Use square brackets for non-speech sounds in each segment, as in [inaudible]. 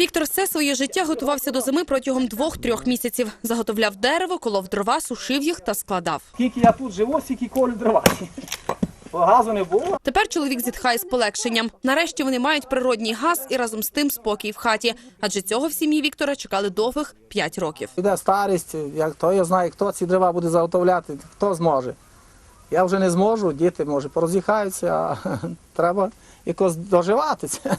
Віктор все своє життя готувався до зими протягом двох-трьох місяців. Заготовляв дерево, колов дрова, сушив їх та складав. Скільки я тут живу, стільки колю дрова. Бо газу не було. Тепер чоловік зітхає з полегшенням. Нарешті вони мають природній газ і разом з тим спокій в хаті. Адже цього в сім'ї Віктора чекали довгих п'ять років. Іде старість, як то я знаю, хто ці дрова буде заготовляти, хто зможе. Я вже не зможу, діти може пороз'їхаються, а [laughs] треба якось доживати це-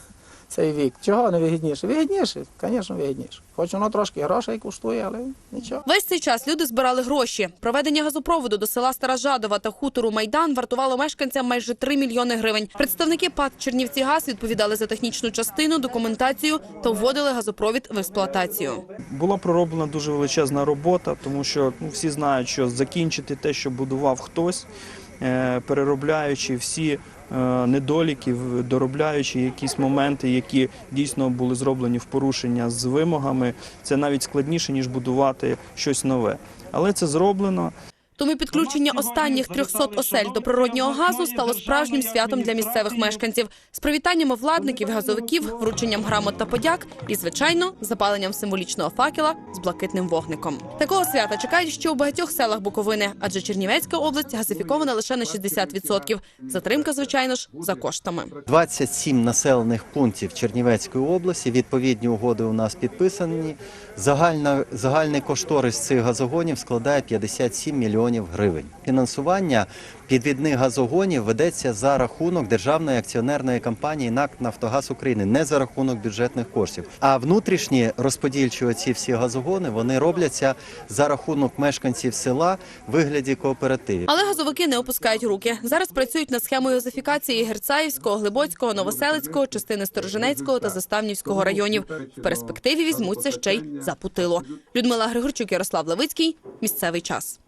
цей вік. Чого не вигідніше? Вигідніше, звісно, вигідніше. Хоч воно трошки грошей коштує, але нічого. Весь цей час люди збирали гроші. Проведення газопроводу до села Стара Жадова та хутору Майдан вартувало мешканцям майже 3 мільйони гривень. Представники ПАД Чернівці Газ відповідали за технічну частину, документацію та вводили газопровід в експлуатацію. Була пророблена дуже величезна робота, тому що ну, всі знають, що закінчити те, що будував хтось, е, переробляючи всі е, недоліки, в- доробляючи якісь моменти, які дійсно були зроблені в порушення з вимогами, це навіть складніше ніж будувати щось нове. Але це зроблено. Тому підключення останніх 300 осель до природнього газу стало справжнім святом для місцевих мешканців з привітаннями владників, газовиків, врученням грамот та подяк і, звичайно, запаленням символічного факела з блакитним вогником. Такого свята чекають ще у багатьох селах Буковини, адже Чернівецька область газифікована лише на 60%. Затримка, звичайно ж, за коштами. 27 населених пунктів Чернівецької області. Відповідні угоди у нас підписані. Загальна, загальний кошторис цих газогонів складає 57 мільйонів гривень. Фінансування підвідних газогонів ведеться за рахунок державної акціонерної компанії НАК Нафтогаз України, не за рахунок бюджетних коштів. А внутрішні розподільчі оці всі газогони вони робляться за рахунок мешканців села в вигляді кооперативів. Але газовики не опускають руки. Зараз працюють над схемою газифікації Герцаївського, Глибоцького, Новоселицького, частини Сторожинецького та Заставнівського районів. В перспективі візьмуться ще й за Путило. Людмила Григорчук, Ярослав Левицький. Місцевий час.